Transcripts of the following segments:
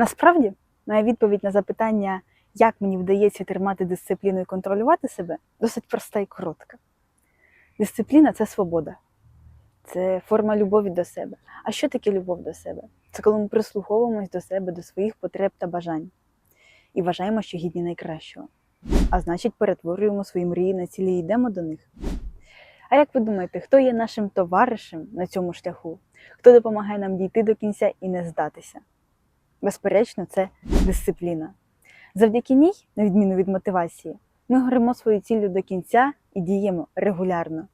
Насправді, моя відповідь на запитання, як мені вдається тримати дисципліну і контролювати себе, досить проста і коротка. Дисципліна це свобода, це форма любові до себе. А що таке любов до себе? Це коли ми прислуховуємось до себе, до своїх потреб та бажань і вважаємо, що гідні найкращого. А значить, перетворюємо свої мрії на цілі і йдемо до них. А як ви думаєте, хто є нашим товаришем на цьому шляху? Хто допомагає нам дійти до кінця і не здатися? Безперечно, це дисципліна. Завдяки ній, на відміну від мотивації, ми горимо свою ціллю до кінця і діємо регулярно.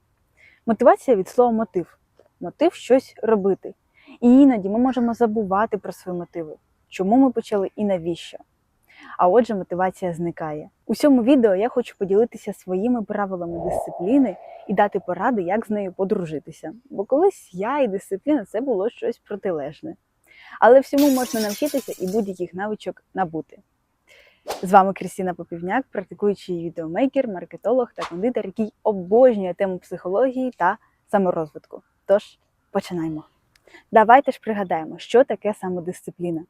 Мотивація від слова мотив. Мотив щось робити. І іноді ми можемо забувати про свої мотиви, чому ми почали і навіщо. А отже, мотивація зникає. У цьому відео я хочу поділитися своїми правилами дисципліни і дати поради, як з нею подружитися. Бо колись я і дисципліна це було щось протилежне. Але всьому можна навчитися і будь-яких навичок набути. З вами Крістіна Попівняк, практикуючий відеомейкер, маркетолог та кондитер, який обожнює тему психології та саморозвитку. Тож починаємо. Давайте ж пригадаємо, що таке самодисципліна.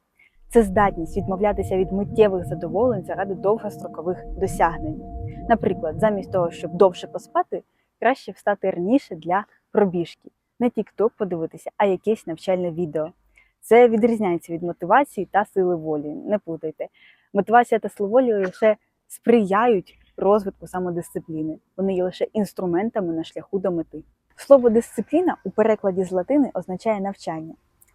Це здатність відмовлятися від миттєвих задоволень заради довгострокових досягнень. Наприклад, замість того, щоб довше поспати, краще встати раніше для пробіжки, не тік-ток подивитися, а якесь навчальне відео. Це відрізняється від мотивації та сили волі. Не плутайте. Мотивація та сила лише сприяють розвитку самодисципліни. Вони є лише інструментами на шляху до мети. Слово дисципліна у перекладі з латини означає навчання.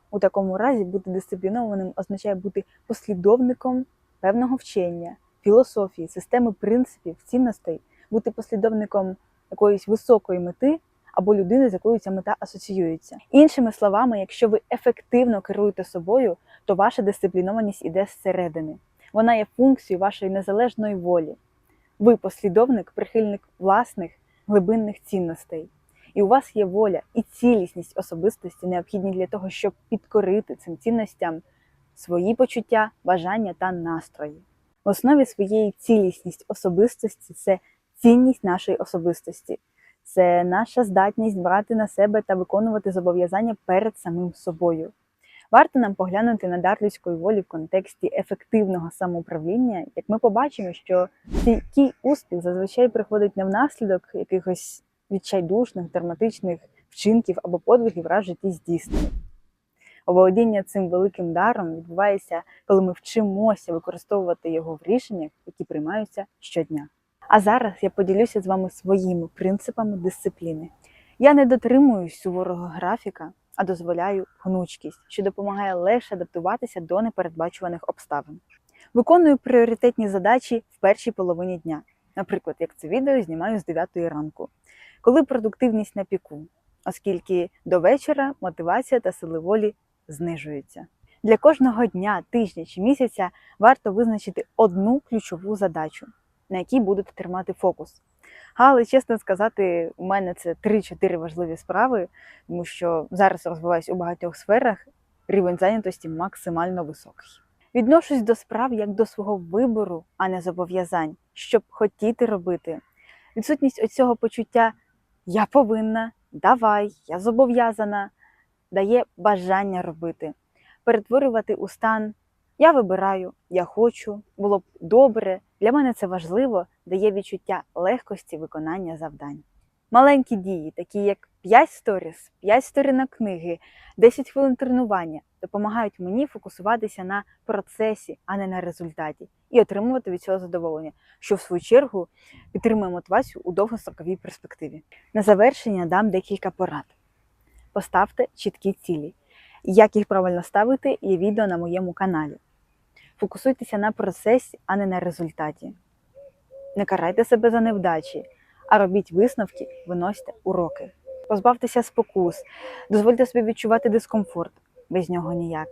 У такому разі бути дисциплінованим означає бути послідовником певного вчення, філософії, системи принципів, цінностей, бути послідовником якоїсь високої мети або людини, з якою ця мета асоціюється. Іншими словами, якщо ви ефективно керуєте собою, то ваша дисциплінованість іде зсередини. Вона є функцією вашої незалежної волі. Ви послідовник, прихильник власних глибинних цінностей. І у вас є воля і цілісність особистості, необхідні для того, щоб підкорити цим цінностям свої почуття, бажання та настрої. В основі своєї цілісність особистості це цінність нашої особистості, це наша здатність брати на себе та виконувати зобов'язання перед самим собою. Варто нам поглянути на дар людської волі в контексті ефективного самоуправління, як ми побачимо, що такий успіх зазвичай приходить не внаслідок якихось відчайдушних, драматичних вчинків або подвигів раз житті здійснених. Оволодіння цим великим даром відбувається, коли ми вчимося використовувати його в рішеннях, які приймаються щодня. А зараз я поділюся з вами своїми принципами дисципліни. Я не дотримуюсь суворого графіка, а дозволяю гнучкість, що допомагає легше адаптуватися до непередбачуваних обставин. Виконую пріоритетні задачі в першій половині дня. Наприклад, як це відео знімаю з 9 ранку, коли продуктивність на піку, оскільки до вечора мотивація та сили волі знижуються. Для кожного дня, тижня чи місяця варто визначити одну ключову задачу, на якій будете тримати фокус. Але чесно сказати, у мене це 3-4 важливі справи, тому що зараз розвиваюся у багатьох сферах, рівень зайнятості максимально високий. Відношусь до справ як до свого вибору, а не зобов'язань, щоб хотіти робити. Відсутність оцього почуття я повинна, давай, я зобов'язана, дає бажання робити, перетворювати у стан я вибираю, я хочу, було б добре. Для мене це важливо, дає відчуття легкості виконання завдань. Маленькі дії, такі як 5 сторіс, 5 сторінок книги, 10 хвилин тренування, допомагають мені фокусуватися на процесі, а не на результаті, і отримувати від цього задоволення, що в свою чергу підтримує мотивацію у довгостроковій перспективі. На завершення дам декілька порад. Поставте чіткі цілі. Як їх правильно ставити, є відео на моєму каналі. Фокусуйтеся на процесі, а не на результаті. Не карайте себе за невдачі, а робіть висновки, виносьте уроки. Позбавтеся спокус, дозвольте собі відчувати дискомфорт, без нього ніяк.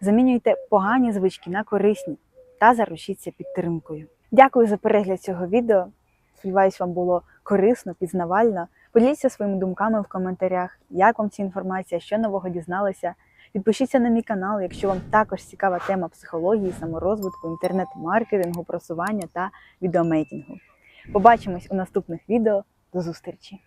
Замінюйте погані звички на корисні та заручіться підтримкою. Дякую за перегляд цього відео. Сподіваюсь, вам було корисно, пізнавально. Поділіться своїми думками в коментарях, як вам ця інформація, що нового дізналися. Підпишіться на мій канал, якщо вам також цікава тема психології, саморозвитку, інтернет-маркетингу, просування та відеомейтінгу. Побачимось у наступних відео. До зустрічі!